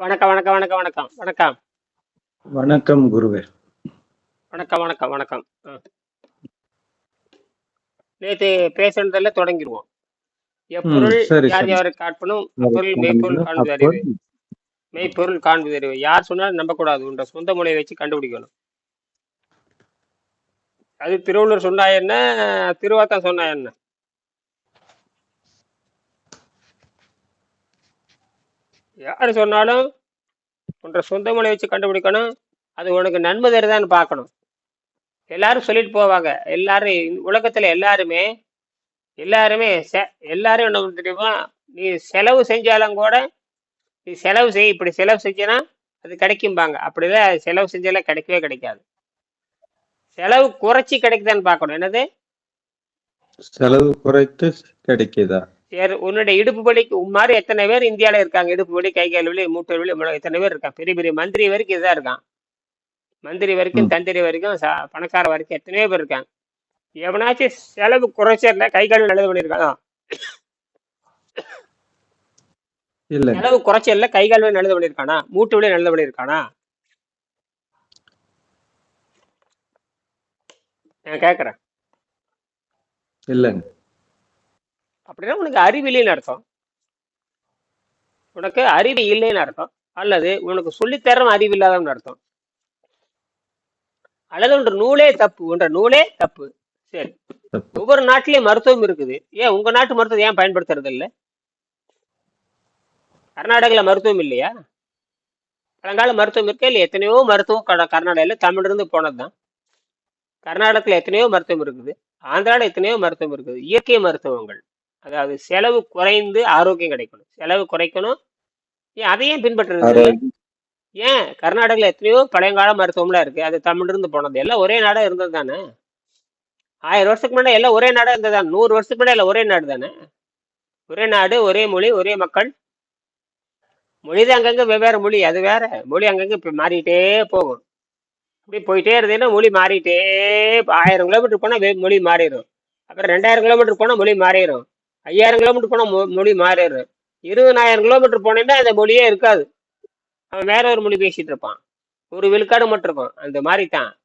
வணக்கம் வணக்கம் வணக்கம் வணக்கம். வணக்கம். வணக்கம் குருவே. வணக்கம் வணக்கம் வணக்கம். நேத்து பேசுனதுல தொடங்கிடுவோம் எப்பொருள் யார் யாரை காட்பனும் மெய்ப்பொருள் தொடங்குங்க. காண்பது அறிவு. மெய்ப்பொருள் காண்பது அறிவு. யார் சொன்னாலும் நம்பக்கூடாது. உன்ற சொந்த மொழியை வச்சு கண்டுபிடிக்கணும். அது திருவள்ளுவர் சொன்னா என்ன? திருவாத்தா சொன்னா என்ன? யார் சொன்னாலும் உன்ற சொந்த மொழியை வச்சு கண்டுபிடிக்கணும். அது உனக்கு நன்மை தருதான்னு பார்க்கணும். எல்லாரும் சொல்லிட்டு போவாங்க. எல்லாரும் உலகத்தில் எல்லாருமே எல்லாருமே எல்லாரும் என்ன தெரியுமா? நீ செலவு செஞ்சாலும் கூட நீ செலவு செய். இப்படி செலவு செஞ்சனா அது கிடைக்கும்பாங்க. அப்படிதான் செலவு செஞ்சாலும் கிடைக்கவே கிடைக்காது. செலவு குறைச்சி கிடைக்குதான்னு பார்க்கணும். என்னது? செலவு குறைத்து கிடைக்குதா? சரி உன்னுடைய இடுப்பு வலிக்கு மாதிரி எத்தனை பேர் இந்தியாவில் இருக்காங்க? இடுப்பு வலி கை கால் வலி மூட்டு வலி எத்தனை பேர் இருக்காங்க? பெரிய பெரிய மந்திரி வரைக்கும் இதான் இருக்கான். மந்திரி வரைக்கும் தந்திரி வரைக்கும் பணக்கார வரைக்கும் எத்தனையோ பேர் இருக்காங்க. எவனாச்சும் செலவு குறைச்சல கை கால் நல்லது பண்ணியிருக்கானா? இல்ல. செலவு குறைச்சல கை கால் வலி நல்லது பண்ணியிருக்கானா? மூட்டு வலி நல்லது பண்ணியிருக்கானா? நான் கேட்கறேன். இல்லைங்க. அப்படின்னா உனக்கு அறிவு இல்லைன்னு அர்த்தம்? உனக்கு அறிவு இல்லைன்னு அர்த்தம்? அல்லது உனக்கு சொல்லித்தரம் அறிவு இல்லாதவன்னு அர்த்தம்? அல்லது உன்ற நூலே தப்பு உன்ற நூலே தப்பு. சரி. ஒவ்வொரு நாட்டிலயும் மருத்துவம் இருக்குது. ஏன் உங்க நாட்டு மருத்துவம் ஏன் பயன்படுத்துறது இல்ல? கர்நாடகால மருத்துவம் இல்லையா? பழங்கால மருத்துவம் இருக்கே இல்லை எத்தனையோ மருத்துவம் கட- கர்நாடகால தமிழ்ல இருந்து போனதுதான். கர்நாடகத்துல எத்தனையோ மருத்துவம் இருக்குது. ஆந்திரால எத்தனையோ மருத்துவம் இருக்குது. இயற்கை மருத்துவங்கள். அதாவது செலவு குறைந்து ஆரோக்கியம் கிடைக்கணும். செலவு குறைக்கணும். ஏன் அதையும் பின்பற்றுறது ஏன்? கர்நாடகால எத்தனையோ பழையங்கால மருத்துவம்லாம் இருக்கு. அது தமிழ்ல இருந்து போனது. எல்லாம் ஒரே நாடா இருந்தது தானே? ஆயிரம் வருஷத்துக்கு முன்னாடி எல்லாம் ஒரே நாடா இருந்ததா நூறு வருஷத்துக்கு முன்னாடி எல்லாம் ஒரே நாடு தானே? ஒரே நாடு ஒரே மொழி ஒரே மக்கள். மொழி தான் அங்கங்க வெவ்வேறு மொழி. அது வேற. மொழி அங்கங்க இப்ப மாறிட்டே போகும். அப்படி போயிட்டே இருந்ததுன்னா மொழி மாறிட்டே ஆயிரம் கிலோமீட்டர் போனா வே- மொழி மாறிடும். அப்புறம் ரெண்டாயிரம் கிலோமீட்டர் போனா மொழி மாறிடும். ஐயாயிரம் கிலோமீட்டர் போனா மொ- மொழி மாறிடும் இருபதாயிரம் கிலோமீட்டர் போனேன்னா அந்த மொழியே இருக்காது. அவன் வேற ஒரு மொழி பேசிட்டு இருப்பான். ஒரு விழுக்காடு மட்டும் இருக்கும். அந்த மாதிரி தான்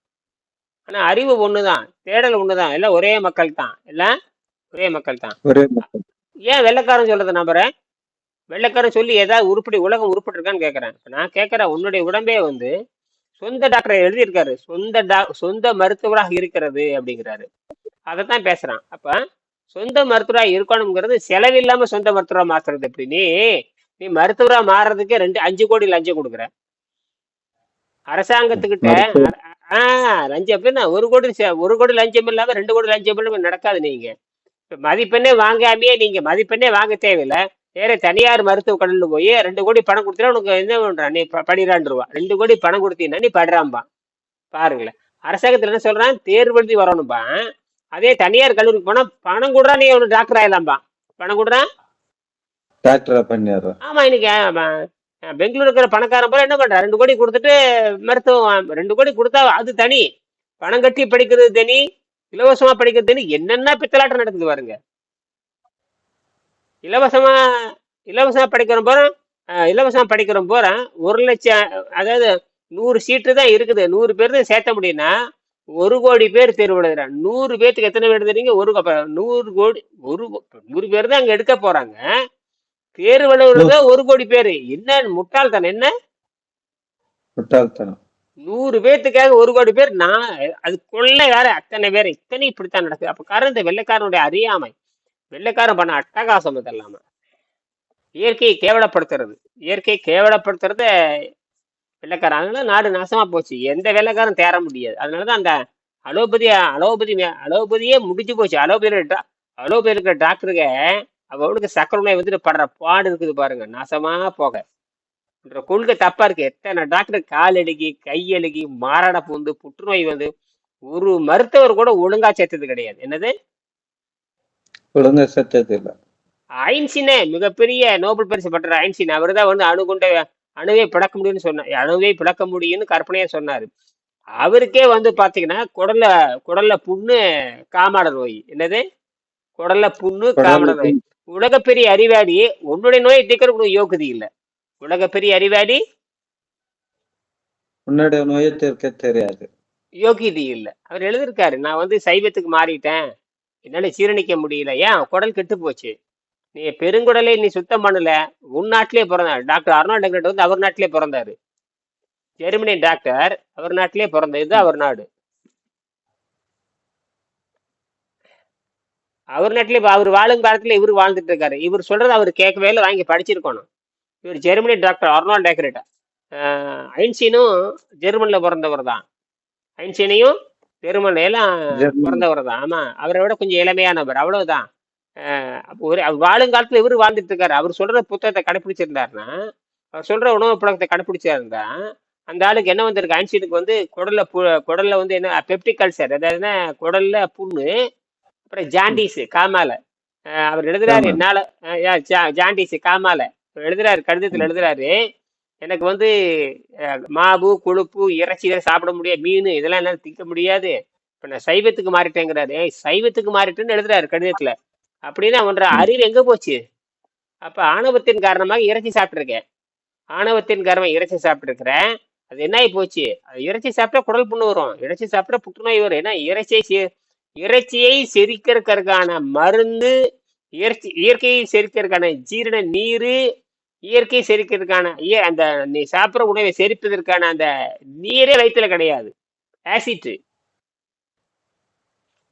ஆனா அறிவு ஒண்ணுதான். தேடல் ஒண்ணுதான். எல்லாம் ஒரே மக்கள் தான் எல்லாம் ஒரே மக்கள். தான் ஏன் வெள்ளைக்காரன் சொல்றதை நம்புறேன்? வெள்ளைக்காரன் சொல்லி ஏதாவது உருப்படி உலகம் உருப்பட்டு இருக்கான்னு கேட்கறேன் நான் கேட்கறேன் உன்னுடைய உடம்பே வந்து சொந்த டாக்டர் எழுதியிருக்காரு. சொந்த டா சொந்த மருத்துவராக இருக்கிறது அப்படிங்கிறாரு. அதைத்தான் பேசுறான். அப்ப சொந்த மருத்துவரா இருக்கணுங்கிறது செலவில்லாம சொந்த மருத்துவரா மாத்துறது எப்படி? நீ நீ மருத்துவரா மாறுறதுக்கு ரெண்டு அஞ்சு கோடி லஞ்சம் கொடுக்குற. அரசாங்கத்துக்கிட்ட ஆஹ் லஞ்சம் அப்படின்னா ஒரு கோடி ஒரு கோடி லஞ்சம் இல்லாம ரெண்டு கோடி லஞ்சம் இல்லாம நடக்காது நீங்க. இப்ப மதிப்பெண்ணே வாங்காமையே நீங்க மதிப்பெண்ணே வாங்க தேவையில்லை. வேற தனியார் மருத்துவ கடல்ல போய் ரெண்டு கோடி பணம் கொடுத்தா உனக்கு என்ன பண்றான் நீ ப- படிடான்னு ரூபா ரெண்டு கோடி பணம் கொடுத்தீங்கன்னா நீ படுறான்பா பாருங்களேன். அரசாங்கத்துல என்ன சொல்றான்? தேர்வு எழுதி வரணும்பா. அதே தனியார் கல்லூரிக்கு போனா பணம் கொடுறா நீ ஒன்று டாக்டர் ஆயிடலாம்பா. பணம் கொடுறா? டாக்டரா பண்ணிடுறோம் ஆமா இன்னைக்கு பெங்களூர் இருக்கிற பணக்காரன் போல என்ன பண்றான் ரெண்டு கோடி கொடுத்துட்டு மருத்துவம் ரெண்டு கோடி கொடுத்தா அது தனி. பணம் கட்டி படிக்கிறது தனி இலவசமா படிக்கிறது தனி. என்னென்ன பித்தலாட்டம் நடக்குது பாருங்க. இலவசமா இலவசமா படிக்கிறோம் போறோம். இலவசமா படிக்கிறோம் போறோம். ஒரு லட்சம் அதாவது நூறு சீட்டு தான் இருக்குது. நூறு பேர் தான் சேர்த்த முடியும்னா ஒரு கோடி பேர் தேர்வு எழுதுறான் நூறு பேர்த்துக்கு எத்தனை பேர் எழுதுறீங்க ஒரு நூறு கோடி ஒரு நூறு பேர் தான் அங்க எடுக்க போறாங்க. தேர்வு எழுதுறது ஒரு கோடி பேர். என்ன? முட்டாள்தனம். என்ன? முட்டாள்தனம். நூறு பேர்த்துக்காக ஒரு கோடி பேர். நான் அது கொள்ளை வேற அத்தனை பேர். இத்தனை இப்படித்தான் நடக்குது. அப்ப காரணம் இந்த வெள்ளைக்காரனுடைய அறியாமை. வெள்ளைக்காரன் பண்ண அட்டகாசம் இதெல்லாம. இயற்கையை கேவலப்படுத்துறது. இயற்கையை கேவலப்படுத்துறத வெள்ளைக்காரன். அதனால நாடு நாசமா போச்சு. எந்த வெள்ளைக்காரன் தேர முடியாது. அதனாலதான் அந்த அலோபதி அலோபதி அலோபதியே முடிஞ்சு போச்சு. அலோபதி அலோபதி இருக்கிற டாக்டருங்க அவனுக்கு சக்கரை நோய் வந்துட்டு படுற பாடு இருக்குது பாருங்க. நாசமா போக. கொள்கை தப்பா இருக்கு. எத்தனை டாக்டர் கால் அழுகி கை அழுகி மாரடைப்பு வந்து புற்றுநோய் வந்து ஒரு மருத்துவர் கூட ஒழுங்கா சேர்த்தது கிடையாது. என்னது? ஒழுங்கா சத்தது இல்ல. ஐன்ஸ்டீனே மிகப்பெரிய நோபல் பரிசு பெற்ற ஐன்ஸ்டீன். அவர் தான் வந்து அணுகுண்ட அணுவை பிளக்க முடியும்னு சொன்னார் அணுவை பிளக்க முடியும்னு கற்பனையா சொன்னாரு. அவருக்கே வந்து பாத்தீங்கன்னா குடல்ல குடல்ல புண்ணு காமாட நோய். என்னது? குடல்ல புண்ணு காமாட நோய். குடல் உலகப்பெரிய அறிவாளி உன்னுடைய நோயை தீர்க்கறதுக்கு யோகியதை இல்லை. உலக பெரிய அறிவாளி? உன்னுடைய நோயை தீர்க்க தெரியாது. யோகியதை இல்லை. அவர் எழுதியிருக்காரு நான் வந்து சைவத்துக்கு மாறிட்டேன். என்னால சீரணிக்க முடியல. ஏன்? குடல் கெட்டு போச்சு. நீ பெருங்குடலை நீ சுத்தம் பண்ணல உன் நாட்டிலே பிறந்தார். டாக்டர் அர்னால்ட் டெக்ரட் வந்து அவர் நாட்டிலே பிறந்தாரு. ஜெர்மனி டாக்டர் அவர் நாட்டிலே பிறந்தது இது அவர் நாடு. அவர் நாட்டிலே அவர் வாழும் காலத்துல இவர் வாழ்ந்துட்டு இருக்காரு. இவர் சொல்றது அவர் கேட்கவே இல்லை வாங்கி படிச்சிருக்கணும். இவர் ஜெர்மனி டாக்டர் அர்னால்ட் டெக்ரேட் ஐன்ஸ்டீனும் ஜெர்மன்ல பிறந்தவர் தான். ஐன்ஸ்டீனையும் ஜெர்மன்ல எல்லாம் பிறந்தவர் தான். ஆமா அவரை விட கொஞ்சம் இளமையானவர். அவ்வளவுதான். ஒரு அவர் வாழுங்காலத்துல இவரு வாழ்ந்துட்டு இருக்காரு. அவர் சொல்ற புத்தகத்தை கடைப்பிடிச்சிருந்தாருன்னா அவர் சொல்ற உணவு பழக்கத்தை கடைப்பிடிச்சிருந்தா அந்த ஆளுக்கு என்ன வந்திருக்கு? ஐன்ஸ்டீனுக்கு வந்து குடல்ல பு- குடல்ல வந்து என்ன பெப்டிக் கல்ச்சர் அதாவது குடல்ல புண்ணு அப்புறம் ஜாண்டிஸ் காமால. அவர் எழுதுறாரு என்னால ஜாண்டிஸ் காமால. எழுதுறாரு கடிதத்துல. எழுதுறாரு எனக்கு வந்து மாவு கொழுப்பு இறைச்சி இதெல்லாம் சாப்பிட முடியாது மீன் இதெல்லாம் என்னால திங்க முடியாது. இப்ப நான் சைவத்துக்கு மாறிட்டேங்கிறாரு. சைவத்துக்கு மாறிட்டேன்னு எழுதுறாரு கடிதத்துல. அப்படின்னா அவன்ற. அறிவு எங்க போச்சு? அப்ப ஆணவத்தின் காரணமாக இறைச்சி சாப்பிட்டிருக்கேன். ஆணவத்தின் காரணமாக இறைச்சி சாப்பிட்டிருக்கிறேன். அது என்ன ஆகி போச்சு? அது இறைச்சி சாப்பிட்டா குடல் புண்ணு வரும். இறைச்சி சாப்பிட்டா புற்றுநோய் வரும். ஏன்னா இறைச்சியை இறைச்சியை செரிக்கிறதுக்கான மருந்து இயற்கை இயற்கையை செரிக்கிறதுக்கான ஜீரண நீர் இயற்கை செரிக்கிறதுக்கான இய- அந்த நீ சாப்பிட்ற உணவை செரிப்பதற்கான அந்த நீரே வயித்துல கிடையாது. ஆசிட்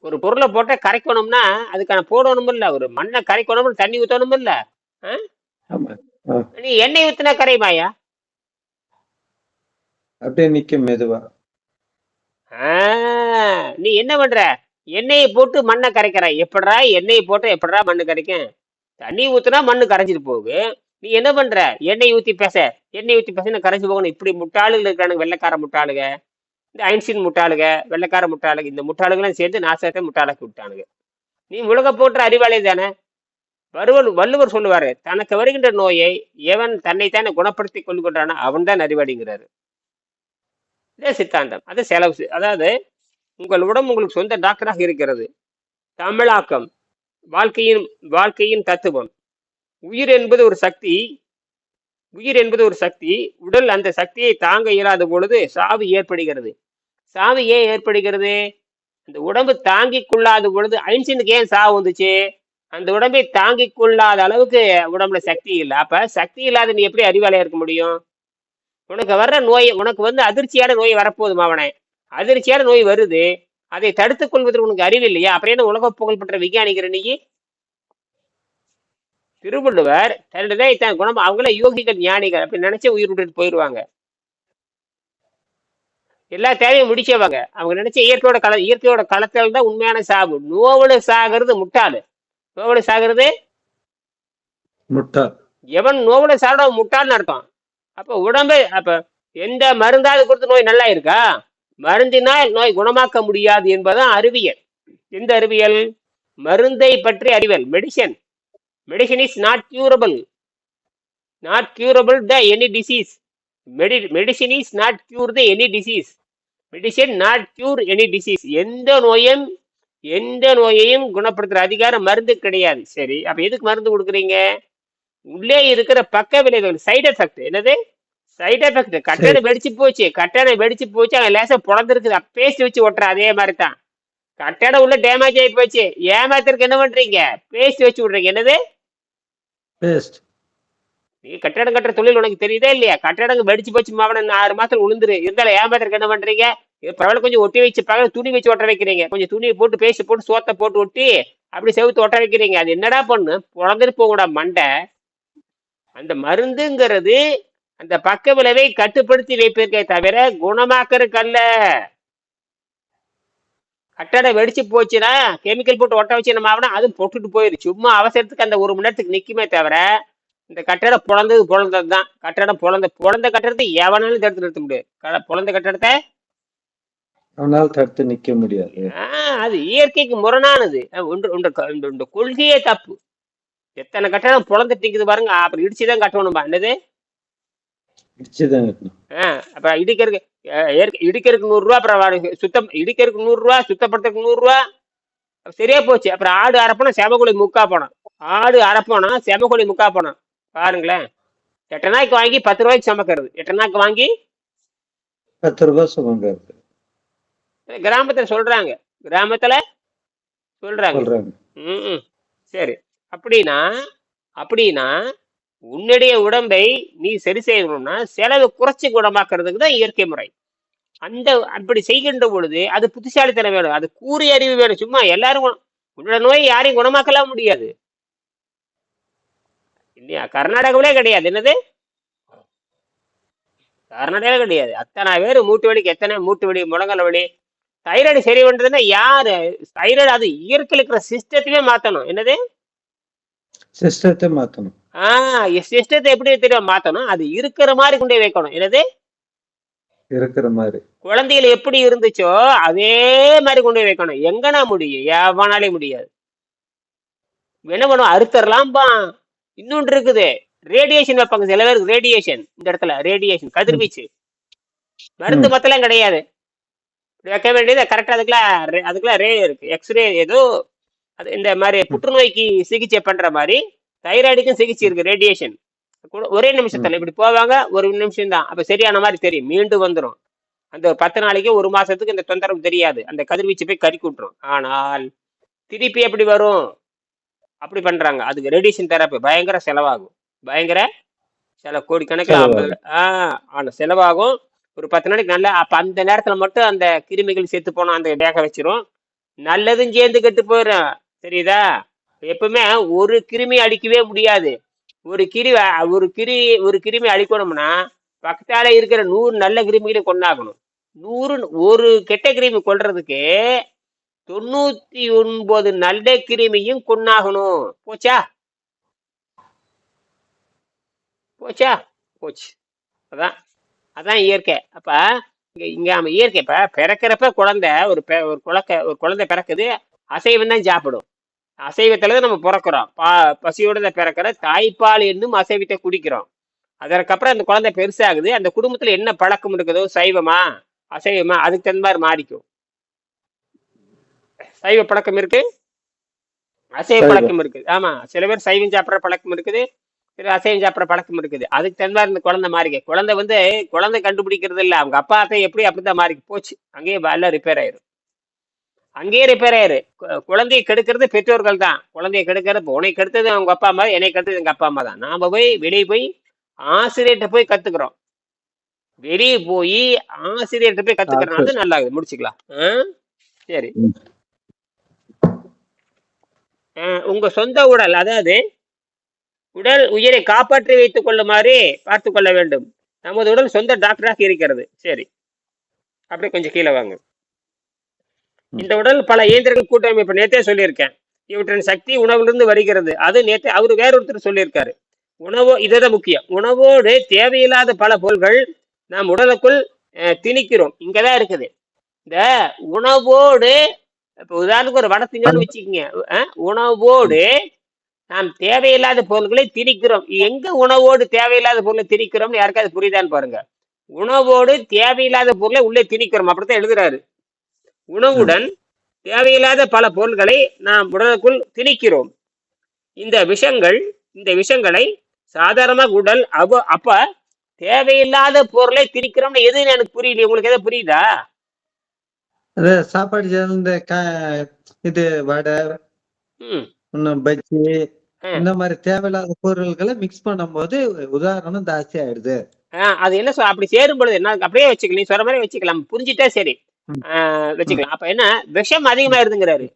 ஒரு பொருளை போட்டா கரைக்கணும்னா அதுக்கான போடணும் இல்ல ஒரு மண்ணை கரைக்கணும் தண்ணி ஊத்தணும் இல்ல. நீ எண்ணெய் ஊத்துனா கரையுமாயா அப்படியே நிக்கும் மெதுவா. நீ என்ன பண்ற? எண்ணெயை போட்டு மண்ணை கரைக்கிற. எப்படிடா எண்ணெயை போட்டு எப்படிடா மண்ணு கரைக்கும்? தண்ணி ஊத்துனா மண்ணு கரைஞ்சிட்டு போகுது நீ என்ன பண்ற? எண்ணெய் ஊத்தி பேச. எண்ணெய் ஊத்தி பேச கரைஞ்சு போகணும் இப்படி முட்டாளுகள் இருக்கானுங்க வெள்ளைக்கார முட்டாளுங்க. இந்த ஐன்ஸ்டீன் முட்டாளுக வெள்ளக்கார முட்டாளுக இந்த முட்டாளுங்களாம் சேர்ந்து நாசத்தை முட்டாளாக்கி விட்டானுங்க நீ உலக போன்ற அறிவாளி தானே? வருவல் வள்ளுவர் சொல்லுவாரு தனக்கு வருகின்ற நோயை எவன் தன்னைத்தானே குணப்படுத்தி கொள்கின்றானோ அவன் தான் அறிவாளிங்கிறாரு. இதே சித்தாந்தம். அது செலவு அதாவது உங்கள் உடம்பு உங்களுக்கு சொந்த டாக்டராக இருக்கிறது. தமிழாக்கம் வாழ்க்கையின் வாழ்க்கையின் தத்துவம். உயிர் என்பது ஒரு சக்தி உயிர் என்பது ஒரு சக்தி. உடல் அந்த சக்தியை தாங்க இயலாத பொழுது சாவு ஏற்படுகிறது. சாவு ஏன் ஏற்படுகிறது? அந்த உடம்பு தாங்கிக் கொள்ளாத பொழுது ஐன்ஸ்டீனுக்கு ஏன் சாவு வந்துச்சு? அந்த உடம்பை தாங்கிக் கொள்ளாத அளவுக்கு உடம்புல சக்தி இல்லை. அப்ப சக்தி இல்லாத நீ எப்படி அறிவாளியா இருக்க முடியும்? உனக்கு வர்ற நோய் உனக்கு வந்து அதிர்ச்சியான நோய் வரப்போகுது மாவனே அதிர்ச்சியான நோய் வருது. அதை தடுத்துக் கொள்வதற்கு உனக்கு அறிவு இல்லையா? அப்புறம் என்ன உலக புகழ்பெற்ற விஞ்ஞானிகிற நீ திருவள்ளுவர் தன்னுடைய தன் குணம் அவங்கள யோகிகள் ஞானிகள் அப்படி நினைச்சு உயிர் விட்டுட்டு போயிடுவாங்க எல்லா தேவையும் முடிச்சவங்க. அவங்க நினைச்ச இயற்கையோட கல இயற்கையோட களத்தில் தான் உண்மையான சாவு. நோவுல சாகிறது முட்டாளு. நோவுல சாகிறது? முட்டா எவன் நோவுல சாப்பிட முட்டாள்னு அர்த்தம். அப்ப உடம்பு அப்ப எந்த மருந்தாவது கொடுத்து நோய் நல்லா இருக்கா? மருந்தினால் நோய் குணமாக்க முடியாது என்பதுதான் அறிவியல். எந்த அறிவியல்? மருந்தை பற்றி அறிவியல் medicine medicine is not curable not curable the any disease medi medicine is not cure the any disease medicine not cure any disease எந்த நோயும் எந்த நோயையும் குணப்படுத்துற அதிகாரம் மருந்து கிடையாது. சரி அப்ப எதுக்கு மருந்து கொடுக்குறீங்க? உள்ளே இருக்கிற பக்க விளைவுகள் சைடு எஃபெக்ட் என்னது? சைடு எஃபெக்ட் கட்டணம் வெடிச்சு போச்சு. கட்டணம் வெடிச்சு போச்சு. அங்க லேசா புலந்துருக்குது பேஸ்ட் வச்சு ஒட்டுற அதே மாதிரி தான் கட்டடம் உள்ள டேமேஜ் ஆகி போச்சு. ஏமாத்திற்கு என்ன பண்றீங்க? பேஸ்ட் வச்சு விடுறீங்க. என்னது? பெஸ்ட் நீ கட்டடம் கட்டுற தொழில் உனக்கு தெரியுதா இல்லையா? கட்டடம் வெடிச்சு போச்சு மாவன ஆறு மாசத்துல உளுந்துரு. இருந்தாலும் ஏமாத்திரக்கு என்ன பண்றீங்க? இது பரவாயில்ல கொஞ்சம் ஒட்டி வச்சு பகல துணி வச்சு ஒட்ட வைக்கிறீங்க. கொஞ்சம் துணியை போட்டு பேசி போட்டு சோத்தை போட்டு ஒட்டி அப்படி செவுத்து ஒட்ட வைக்கிறீங்க. அது என்னடா பண்ணு? பிறந்துட்டு போகக்கூடாது மண்டை. அந்த மருந்துங்கிறது அந்த பக்க விளைவை கட்டுப்படுத்தி வைப்பிருக்கே தவிர குணமாக்கறதுக்கு அல்ல கட்டடம் வெடிச்சு போச்சுன்னா கெமிக்கல் போட்டு ஒட்ட வச்சு நம்ம ஆகணும்? அது போட்டுட்டு போயிரு. சும்மா அவசரத்துக்கு அந்த ஒரு மணி நேரத்துக்கு நிக்குமே தவிர இந்த கட்டடம் புலந்தது புலந்தது தான் கட்டடம் புலந்த புலந்த கட்டடத்தை எவனாலும் தடுத்து நிறுத்த முடியாது. புலந்த கட்டடத்தை அவனால் தடுத்து நிக்க முடியாது. அது இயற்கைக்கு முரணானது. ஒன்று கொள்கையே தப்பு. எத்தனை கட்டடம் புலந்துட்டு நிக்குது பாருங்க. அப்புறம் இடிச்சுதான் கட்டணும்பா. என்னது? நிச்சயதான் இருக்கணும் ஆஹ் அப்ப இடிக்கிறதுக்கு இடிக்கிறதுக்கு நூறு ரூபா அப்புறம் சுத்தம் இடிக்கிறதுக்கு நூறு ரூபா சுத்தப்படுத்துறதுக்கு நூறு ரூபா. சரியா போச்சு. அப்புறம் ஆடு அரைப்போனா செமக்குழி முக்கா போனோம் ஆடு அரைப்போனா செமக்குழி முக்கா போனோம் பாருங்களேன். எட்டு நாய்க்கு வாங்கி பத்து ரூபாய்க்கு சமைக்கிறது. எட்டு நாய்க்கு வாங்கி பத்து ரூபாய் சுமங்கிறது கிராமத்துல சொல்றாங்க. கிராமத்துல சொல்றாங்க. சொல்றாங்க. ம் சரி. அப்படின்னா அப்படின்னா உன்னுடைய உடம்பை நீ சரி செய்யணும்னா செலவு குறைச்சி குணமாக்குறதுக்கு தான் இயற்கை முறை. அந்த அப்படி செய்கின்ற பொழுது அது புத்திசாலித்தனம் வேணும். அது கூறி அறிவு வேணும். சும்மா எல்லாரும் உன்னோட நோயை யாரையும் குணமாக்கலாம் முடியாது. இல்லையா? கர்நாடகாவிலே கிடையாது. என்னது? கர்நாடகாவிலே கிடையாது. அத்தனை பேர் மூட்டு வலிக்கு எத்தனை மூட்டு வலி முழங்கல் வலி. தைராய்டு சரி பண்றதுன்னா யாரு? தைராய்டு அது இயற்கையில் இருக்கிற சிஸ்டத்தையே மாத்தணும். என்னது? சிஸ்டத்தை மாத்தணும். ஆஹ் சிஸ்டத்தை எப்படி தெரியும் மாத்தணும்? அது இருக்கிற மாதிரி கொண்டு போய் வைக்கணும். என்னது? இருக்கிற மாதிரி. குழந்தைகள் எப்படி இருந்துச்சோ அதே மாதிரி கொண்டு போய் வைக்கணும். எங்கனா முடியும்? எவனாலே முடியாது. என்ன பண்ணுவோம் அறுத்தரலாம்பா. இன்னொன்று இருக்குது. ரேடியேஷன் வைப்பாங்க. சில பேருக்கு ரேடியேஷன் இந்த இடத்துல ரேடியேஷன் கதிர்வீச்சு. மருந்து. மத்தெல்லாம் கிடையாது. வைக்க வேண்டியது கரெக்டா அதுக்கெல்லாம் அதுக்கெல்லாம் ரே இருக்கு. எக்ஸ்ரே ஏதோ அது இந்த மாதிரி புற்றுநோய்க்கு சிகிச்சை பண்ற மாதிரி தைராய்டுக்கும் சிகிச்சை இருக்கு ரேடியேஷன் ஒரே நிமிஷத்துல இப்படி போவாங்க ஒரு நிமிஷம் தான் அப்ப சரியான மாதிரி தெரியும். மீண்டும் வந்துடும் அந்த ஒரு பத்து நாளைக்கு ஒரு மாசத்துக்கு இந்த தொந்தரவு தெரியாது. அந்த கதிர்வீச்சு போய் கறி விட்டுரும் ஆனால் திருப்பி எப்படி வரும்? அப்படி பண்றாங்க. அதுக்கு ரேடியேஷன் தெரப்பி பயங்கர செலவாகும். பயங்கர சில கோடிக்கணக்கில். ஐம்பது ஆஹ் ஆனா செலவாகும். ஒரு பத்து நாளைக்கு நல்லா அப்ப அந்த நேரத்துல மட்டும் அந்த கிருமிகள் செத்து போனா அந்த வேக வச்சிரும். நல்லதும் சேர்ந்து கெட்டு போயிடும் தெரியுதா? எப்பவுமே ஒரு கிருமி அழிக்கவே முடியாது. ஒரு கிருமி ஒரு கிரி ஒரு கிருமி அழிக்கணும்னா பக்கத்தால இருக்கிற நூறு நல்ல கிருமிகளை கொண்டாகணும். நூறு ஒரு கெட்ட கிருமி கொள்றதுக்கு தொண்ணூத்தி ஒன்பது நல்ல கிருமியும் கொண்டாகணும். போச்சா? போச்சா? போச்சு. அதான் அதான் இயற்கை. அப்ப இங்க இங்க நம்ம இயற்கை இப்ப பிறக்கிறப்ப குழந்தை ஒரு பெ- ஒரு குழக்க ஒரு குழந்தை பிறக்குது அசைவம் தான் சாப்பிடும். அசைவத்துல தான் நம்ம பிறக்கிறோம். பா பசியோட தான் பிறக்கிற தாய்ப்பால் என்னும் அசைவத்தை குடிக்கிறோம். அதற்கப்புறம் அந்த குழந்தை பெருசாகுது அந்த குடும்பத்துல என்ன பழக்கம் இருக்குதோ சைவமா? அசைவமா? அதுக்கு தகுந்த மாதிரி மாறிக்கும். சைவ பழக்கம் இருக்கு? அசைவ. பழக்கம் இருக்குது ஆமா. சில பேர் சைவம் சாப்பிட்ற பழக்கம் இருக்குது சில அசைவம் சாப்பிட்ற பழக்கம் இருக்குது. அதுக்கு தகுந்த மாதிரி இந்த குழந்தை மாறிக்க. குழந்தை வந்து குழந்தை கண்டுபிடிக்கிறது இல்ல அவங்க அப்பா அத்தை எப்படி அப்படிதான் மாறி போச்சு. அங்கேயே எல்லாம் ரிப்பேர் ஆயிரும். அங்கேயே ரிப்பேர் ஆயிரு குழந்தையை கெடுக்கிறது பெற்றோர்கள் தான். குழந்தையை கெடுக்கிறது உன்னை கெடுத்தது அவங்க அப்பா அம்மா என்னை கெடுத்தது எங்க அப்பா அம்மா தான். நாம போய் வெளியே போய் ஆசிரியர்கிட்ட போய் கத்துக்கிறோம். வெளியே போய் ஆசிரியர்கிட்ட போய் கத்துக்கிறனால நல்லா இருக்குது முடிச்சுக்கலாம்? சரி. உங்க சொந்த உடல் அதாவது உடல் உயிரை காப்பாற்றி வைத்துக் கொள்ளுமாறு பார்த்து கொள்ள வேண்டும். நமது உடல் சொந்த டாக்டராக இருக்கிறது. சரி. அப்படியே கொஞ்சம் கீழே வாங்க. இந்த உடல் பல இயந்திரங்கள் கூட்டமைப்பு நேத்தே சொல்லியிருக்கேன். இவற்றின் சக்தி உணவிலிருந்து வருகிறது. அது நேத்தே அவர் வேற ஒருத்தர் சொல்லியிருக்காரு. உணவோ இதுதான் முக்கியம். உணவோடு தேவையில்லாத பல பொருள்கள் நாம் உடலுக்குள் அஹ், திணிக்கிறோம். இங்கதான் இருக்குது. இந்த உணவோடு இப்ப உதாரணத்துக்கு ஒரு வடை திங்கன்னு வச்சுக்கோங்க. உணவோடு நாம் தேவையில்லாத பொருட்களை திணிக்கிறோம். எங்க உணவோடு தேவையில்லாத பொருளை திணிக்கிறோம்னு யாருக்காவது புரியுதான்னு பாருங்க. உணவோடு தேவையில்லாத பொருளை உள்ளே திணிக்கிறோம். அப்படித்தான் எழுதுறாரு. உணவுடன் தேவையில்லாத பல பொருள்களை நாம் உடலுக்குள் திணிக்கிறோம். இந்த விஷங்கள் இந்த விஷங்களை சாதாரணமாக உடல் அவ அப்ப தேவையில்லாத பொருளை திணிக்கிறோம்னு எதுன்னு எனக்கு புரியல? உங்களுக்கு எதாவது புரியுதா? சாப்பாடு கா இது வடை பஜ்ஜி. இந்த மாதிரி தேவையில்லாத பொருள்களை மிக்ஸ் பண்ணும்போது உதாரணம் ஜாஸ்தி ஆயிடுது அது என்ன அப்படி சேரும் பொழுது என்ன அப்படியே வச்சுக்கலாம் நீ சொல்ற மாதிரி வச்சுக்கலாம். புரிஞ்சுட்டா சரி. வச்சுக்கலாம். அப்ப என்ன? விஷம் அதிகமாயிருதுங்கிறாரு.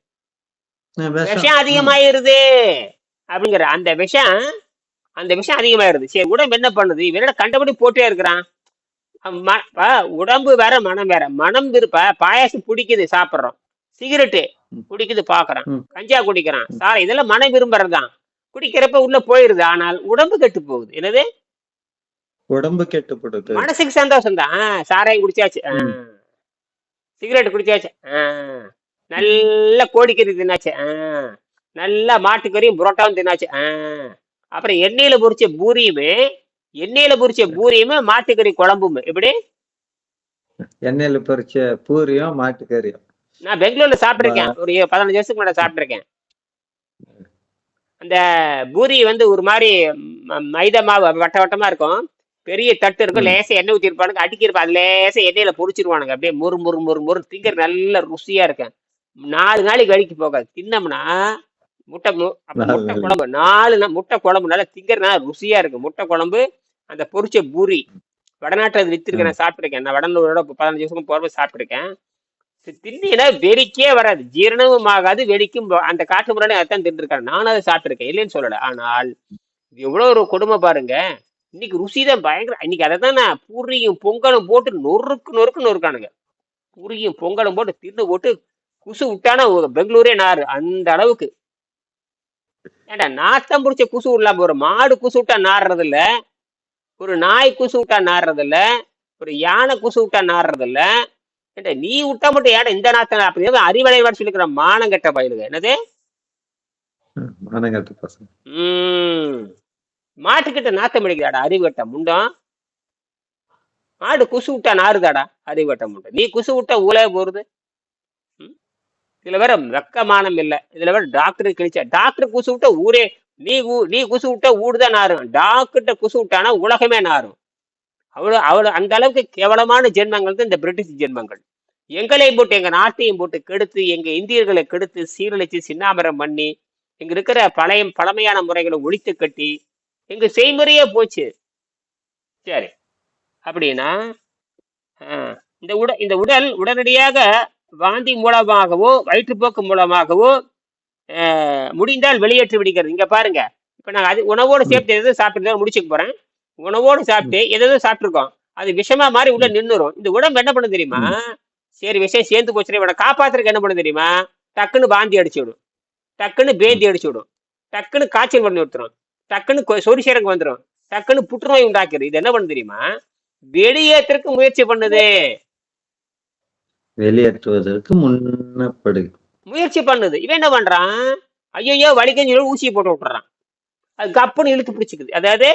விஷம். அதிகமாயிருது அப்படிங்கிற அந்த விஷம் அந்த விஷம் அதிகமாயிருது. சரி உடம்பு என்ன பண்ணுது? இவன் என்னடா கண்டபடி போட்டே இருக்கிறான். உடம்பு வேற மனம் வேற. மனம் விருப்ப பாயாசம் பிடிக்குது சாப்பிடுறோம். சிகரெட்டு. குடிக்குது பாக்குறான். கஞ்சா குடிக்கிறான். சார் இதெல்லாம் மனம் விரும்புறதுதான். குடிக்கிறப்ப உள்ள போயிருது. ஆனால் உடம்பு கெட்டு போகுது. என்னது? உடம்பு கெட்டுப்படுது. மனசுக்கு சந்தோஷம் தான் சாராயம் குடிச்சாச்சு. சிகரெட் குடிச்சாச்சு. நல்ல கோழிக்கறி தின்னாச்சு. நல்லா மாட்டுக்கறியும் புரோட்டாவும் தின்னாச்சு. அப்புறம் எண்ணெயில பொரிச்ச பூரியுமே எண்ணெயில பொரிச்ச பூரியுமே மாட்டுக்கறி குழம்புமே. எப்படி? எண்ணெயில பொரிச்ச பூரியும் மாட்டுக்கறியும். நான் பெங்களூர்ல சாப்பிட்டிருக்கேன். ஒரு பதினஞ்சு வருஷத்துக்கு முன்னாடி சாப்பிட்டிருக்கேன். அந்த பூரி வந்து ஒரு மாதிரி மைதா மாவு வட்ட வட்டமா இருக்கும். பெரிய தட்டு இருக்கும். லேசா எண்ணெய் ஊற்றிருப்பானுங்க அடிக்கிறப்ப அது லேசா எண்ணெயில பொரிச்சிருவானுங்க. அப்படியே முறு முறு முறு முறு. திங்கர் நல்ல ருசியா இருக்கும். நாலு நாளைக்கு வழிக்கு போகாது. தின்னோம்னா முட்டை முட்டை. குழம்பு. நாலு நா- முட்டை குழம்பு நல்லா திங்கறனா ருசியா இருக்கு முட்டை குழம்பு அந்த பொரிச்ச பூரி. வடநாட்டுல அது வித்திருக்கேன் நான் சாப்பிட்டுருக்கேன். நான் வடலூரோட பதினஞ்சு வருஷம் போறப்ப சாப்பிட்டுருக்கேன். திண்டினா வெடிக்கே வராது. ஜீரணமும் ஆகாது வெடிக்கும். அந்த காட்டு முன்னாடி அதான் தின்றுருக்காங்க நானும் அதை சாப்பிட்டுருக்கேன். இல்லைன்னு சொல்லல. ஆனால் இது எவ்வளவு ஒரு கொடுமை பாருங்க. இன்னைக்கு ருசி தான் பயங்கர இன்னைக்கு அதை தான் நான் பூரியும் பொங்கலும் போட்டு நொறுக்கு நொறுக்கு நொறுக்கானுங்க. பூரியும் பொங்கலும் போட்டு தின்னு போட்டு குசு விட்டானா பெங்களூரே நாறு அந்த அளவுக்கு. ஏன்டா நாத்தம் பிடிச்ச குசு இல்லாம ஒரு மாடு குசு விட்டா நாடுறது இல்ல ஒரு நாய் குசு விட்டா நாடுறது இல்ல ஒரு யானை குசு விட்டா நாடுறது இல்ல ஏன்டா நீ விட்டா மட்டும் ஏடா இந்த நாத்தம்? அப்படி அறிவடைவாடு சொல்லிக்கிற மானம் கெட்ட பயிலுங்க என்னது? மானங்கட்ட பசங்க. உம் மாட்டுக்கிட்ட நாத்தம் அடிக்குதாடா அறிவட்ட முண்டம் மாடு குசு விட்டா நாறுதாடா? அறிவட்ட முண்டம் நீ குசு விட்டா ஊழ போறது. ம்? இதுல வேற வெக்கமானம் இல்லை. இதுல வேற டாக்டர் கிழிச்சா டாக்டர் குசு விட்டா ஊரே நீ ஊ- நீ குசு விட்டா ஊடுதான் நாரும். டாக்டர்கிட்ட குசு விட்டானா உலகமே நாரும். அவ்வளோ அவ்வளோ அந்த அளவுக்கு கேவலமான ஜென்மங்கள் தான் இந்த பிரிட்டிஷ் ஜென்மங்கள். எங்களையும் போட்டு எங்கள் நாட்டையும் போட்டு கெடுத்து எங்கள் இந்தியர்களை கெடுத்து சீரழிச்சு சின்னாமரம் பண்ணி இங்கே இருக்கிற பழைய பழமையான முறைகளை ஒழித்து கட்டி எங்க செய்முறையே போச்சு. சரி. அப்படின்னா இந்த உட இந்த உடல் உடனடியாக வாந்தி மூலமாகவோ வயிற்றுப்போக்கு மூலமாகவோ முடிந்தால் வெளியேற்றி விடுகிறது. இங்க பாருங்க. இப்ப நாங்க அது உணவோடு. சேர்த்து எதாவது சாப்பிட்டு முடிச்சுக்க போறேன்? உணவோடு சாப்பிட்டு எதோ சாப்பிட்டுருக்கோம்? அது விஷமா மாதிரி உள்ள ம். நின்னுரும். இந்த உடம்பு என்ன பண்ணும் தெரியுமா. சரி விஷயம் சேர்ந்து போச்சுன்னா இவனை காப்பாத்துறதுக்கு என்ன பண்ணும் தெரியுமா? டக்குன்னு வாந்தி அடிச்சு விடும். டக்குன்னு. பேந்தி அடிச்சு விடும். டக்குன்னு காய்ச்சல் பண்ணி விட்டுரும் டக்குன்னு சொரிசேரங்க வந்துடும் டக்குன்னு புற்றுநோய் உண்டாக்குது. இது என்ன பண்ணுது தெரியுமா? வெளியேற்றற்கு முயற்சி பண்ணுது. வெளியேற்றுவதற்கு முன்னப்படு. முயற்சி பண்ணுது. இவன் என்ன பண்றான்? ஐயோ வலிக்கன்னு சொல்லி ஊசியை போட்டு விட்டுறான். அது கப்புன்னு இழுத்து பிடிச்சிக்குது. அதாவது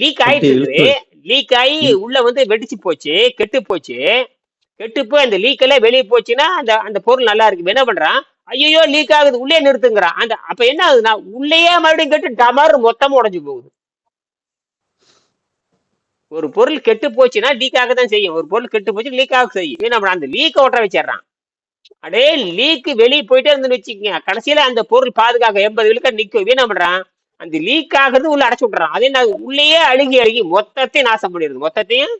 லீக் ஆயிட்டு லீக் ஆகி. உள்ள வந்து வெடிச்சு போச்சு. கெட்டு போச்சு. கெட்டு போய் அந்த லீக் எல்லாம் வெளியே போச்சுன்னா அந்த அந்த பொருள் நல்லா இருக்கு. என்ன பண்றான்? ஐயோ லீக் ஆகுது உள்ளே நிறுத்துங்கிறான் அந்த அப்ப என்ன ஆகுதுன்னா உள்ளேயே மறுபடியும் கெட்டு டமார் மொத்தமா உடைஞ்சு போகுது. ஒரு பொருள் கெட்டு போச்சுன்னா லீக் ஆக தான் செய்யும். ஒரு பொருள் கெட்டு போச்சு லீக் ஆக செய்யும் பண்றான்? அந்த லீக் ஓட்ட வச்சிடுறான். அடே லீக் வெளியே போயிட்டே இருந்துன்னு வச்சுக்கோங்க. கடைசியில அந்த பொருள் பாதுகாக்க எண்பது விழுக்க இவன் என்ன பண்றான்? அந்த லீக் ஆகுறது உள்ள அடைச்சு விட்டுறான். அதே நான் உள்ளேயே அழுகி அழுகி மொத்தத்தையும் நாசம் பண்ணிடுது. மொத்தத்தையும்?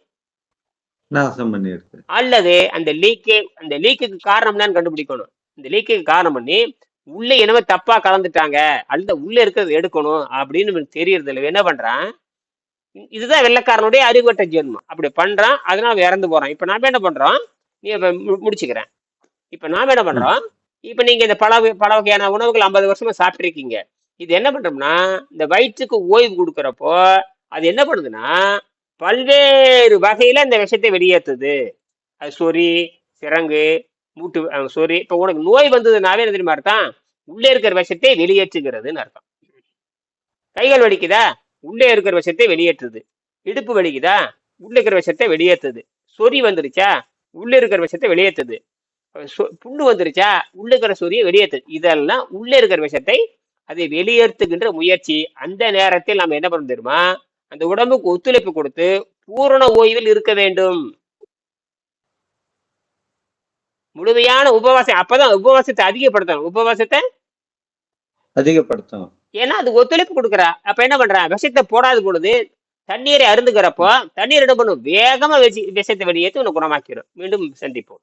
நாசம் பண்ணிடுது. அல்லது அந்த லீக்கு அந்த லீக்குக்கு காரணம் என்னன்னு கண்டுபிடிக்கணும். இந்த லீக்குக்கு காரணம் பண்ணி உள்ளே என்னமோ தப்பா கலந்துட்டாங்க அல்லது உள்ள இருக்கிறது எடுக்கணும் அப்படின்னு தெரியறது இல்லை என்ன பண்றான்? இதுதான் வெள்ளக்காரனுடைய அறிவட்ட ஜென்மம். அப்படி பண்றான் அதனால அவன் இறந்து போறான். இப்ப நாம என்ன பண்றோம்? நீ இப்ப மு- முடிச்சுக்கிறேன். இப்ப நாம என்ன பண்ணுறோம் பண்றோம்? இப்ப நீங்க இந்த பல பல வகையான உணவுகள் ஐம்பது வருஷமா சாப்பிட்ருக்கீங்க இது என்ன பண்றோம்னா இந்த வயிற்றுக்கு ஓய்வு கொடுக்குறப்போ அது என்ன பண்ணுதுன்னா பல்வேறு வகையில இந்த விஷத்தை வெளியேற்றுது அது சொறி சிறங்கு மூட்டு அஹ், சொறி உனக்கு நோய் வந்ததுனாவே என்ன தெரியுமா அர்த்தம்? உள்ளே இருக்கிற விஷத்தை வெளியேற்றுகிறதுன்னு அர்த்தம். கைகள் வலிக்குதா? உள்ளே இருக்கிற விஷத்தை வெளியேற்றுது. இடுப்பு வலிக்குதா? உள்ளே இருக்கிற விஷத்தை வெளியேற்றுது. சொறி வந்துருச்சா? உள்ளே இருக்கிற விஷத்தை வெளியேற்றுது. சொ- புண்ணு வந்துருச்சா? உள்ளே இருக்கிற சொறியை வெளியேற்றுது இதெல்லாம் உள்ளே இருக்கிற விஷத்தை அதை வெளியேற்றுகின்ற முயற்சி. அந்த நேரத்தில் நம்ம என்ன பண்ண தெரியுமா? அந்த உடம்புக்கு ஒத்துழைப்பு கொடுத்து பூரண ஓய்வில் இருக்க வேண்டும். முழுமையான உபவாசம் அப்பதான் உபவாசத்தை அதிகப்படுத்தணும். உபவாசத்தை அதிகப்படுத்தும் ஏன்னா அது ஒத்துழைப்பு கொடுக்குறா. அப்ப என்ன பண்றா? விஷத்தை போடாத பொழுது தண்ணீரை அருந்துகிறப்போ தண்ணீர் என்ன பண்ணும்? வேகமா விஷ- விஷத்தை வெளியேற்றி உன்னை குணமாக்கிடும் மீண்டும் சந்திப்போம்.